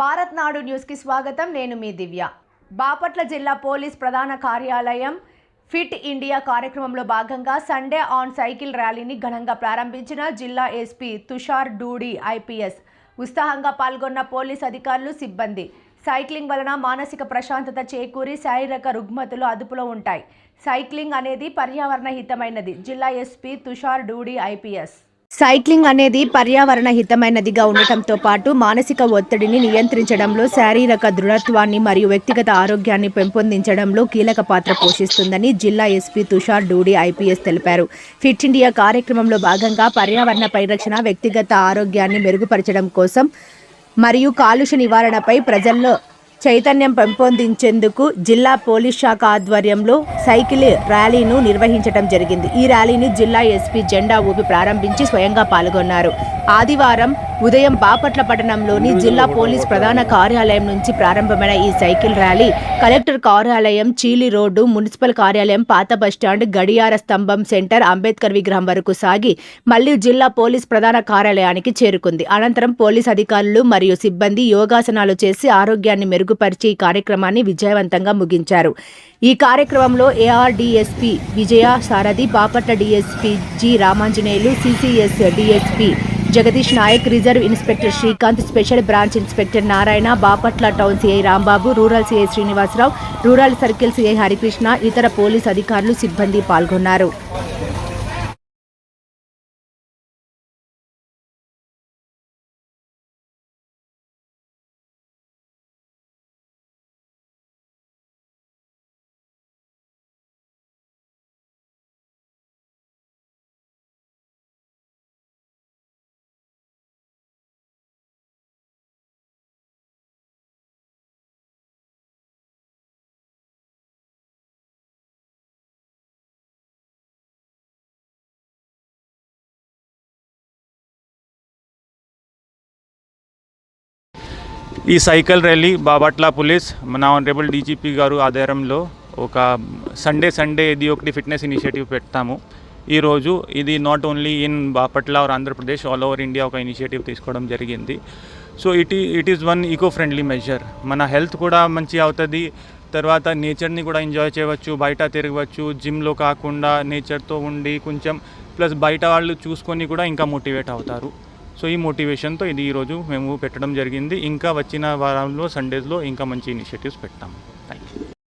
భారత్ నాడు న్యూస్కి స్వాగతం. నేను మీ దివ్య. బాపట్ల జిల్లా పోలీస్ ప్రధాన కార్యాలయం ఫిట్ ఇండియా కార్యక్రమంలో భాగంగా సండే ఆన్ సైకిల్ ర్యాలీని ఘనంగా ప్రారంభించిన జిల్లా ఎస్పీ తుషార్ డూడి ఐపీఎస్. ఉత్సాహంగా పాల్గొన్న పోలీస్ అధికారులు సిబ్బంది. సైక్లింగ్ వలన మానసిక ప్రశాంతత చేకూరి శారీరక రుగ్మతులు అదుపులో ఉంటాయి. సైక్లింగ్ అనేది పర్యావరణ హితమైనది. జిల్లా SP Tushar Dudi IPS. Cycling అనేది పర్యావరణ హితమైనదిగా ఉండటంతో పాటు మానసిక ఒత్తిడిని నియంత్రించడంలో శారీరక దృఢత్వాన్ని మరియు వ్యక్తిగత ఆరోగ్యాన్ని పెంపొందించడంలో కీలక పాత్ర పోషిస్తుందని జిల్లా ఎస్పీ తుషార్ డూడి ఐపీఎస్ తెలిపారు. ఫిట్ ఇండియా కార్యక్రమంలో భాగంగా పర్యావరణ పరిరక్షణ వ్యక్తిగత ఆరోగ్యాన్ని మెరుగుపరచడం కోసం మరియు కాలుష్య నివారణపై ప్రజల్లో చైతన్యం పెంపొందించేందుకు జిల్లా పోలీస్ శాఖ ఆధ్వర్యంలో సైకిల్ ర్యాలీను నిర్వహించడం జరిగింది. ఈ ర్యాలీని జిల్లా ఎస్పీ జెండా ఊపి ప్రారంభించి స్వయంగా పాల్గొన్నారు. ఆదివారం ఉదయం బాపట్ల పట్టణంలోని జిల్లా పోలీస్ ప్రధాన కార్యాలయం నుంచి ప్రారంభమైన ఈ సైకిల్ ర్యాలీ కలెక్టర్ కార్యాలయం చీలి రోడ్డు మున్సిపల్ కార్యాలయం పాత బస్టాండ్ గడియార స్తంభం సెంటర్ అంబేద్కర్ విగ్రహం వరకు సాగి మళ్ళీ జిల్లా పోలీస్ ప్రధాన కార్యాలయానికి చేరుకుంది. అనంతరం పోలీస్ అధికారులు మరియు సిబ్బంది యోగాసనాలు చేసి ఆరోగ్యాన్ని మెరుగుపరిచి ఈ కార్యక్రమాన్ని విజయవంతంగా ముగించారు. ఈ కార్యక్రమంలో AR DSP Vijaya Sarathi Bapatla DSP G Ramanjaneyulu CCS DSP Jagadish Naik reserve inspector Srikanth special branch inspector Narayana Bapatla town CI Rambabu rural CI Srinivasarao rural circle CI Harikrishna ఇతర పోలీస్ అధికారులు సిబ్బంది పాల్గొన్నారు. ఈ cycle rally Bapatla police మన honourable DGP గారు ఆధ్వర్యంలో ఒక Sunday Sunday ఇది ఒకటి ఫిట్నెస్ ఇనిషియేటివ్ పెడతాము. ఈరోజు ఇది not only in Bapatla or Andhra Pradesh all over India ఒక ఇనిషియేటివ్ తీసుకోవడం జరిగింది. So it it is one eco friendly measure మన హెల్త్ కూడా మంచి అవుతుంది. తర్వాత నేచర్ని కూడా ఎంజాయ్ చేయవచ్చు బయట తిరగవచ్చు జిమ్లో కాకుండా నేచర్తో ఉండి కొంచెం ప్లస్ బయట వాళ్ళు చూసుకొని కూడా ఇంకా మోటివేట్ అవుతారు. సో ఈ మోటివేషన్తో ఇది ఈరోజు మేము పెట్టడం జరిగింది. ఇంకా వచ్చిన వారంలో సండేస్లో ఇంకా మంచి ఇనిషియేటివ్స్ పెడతాము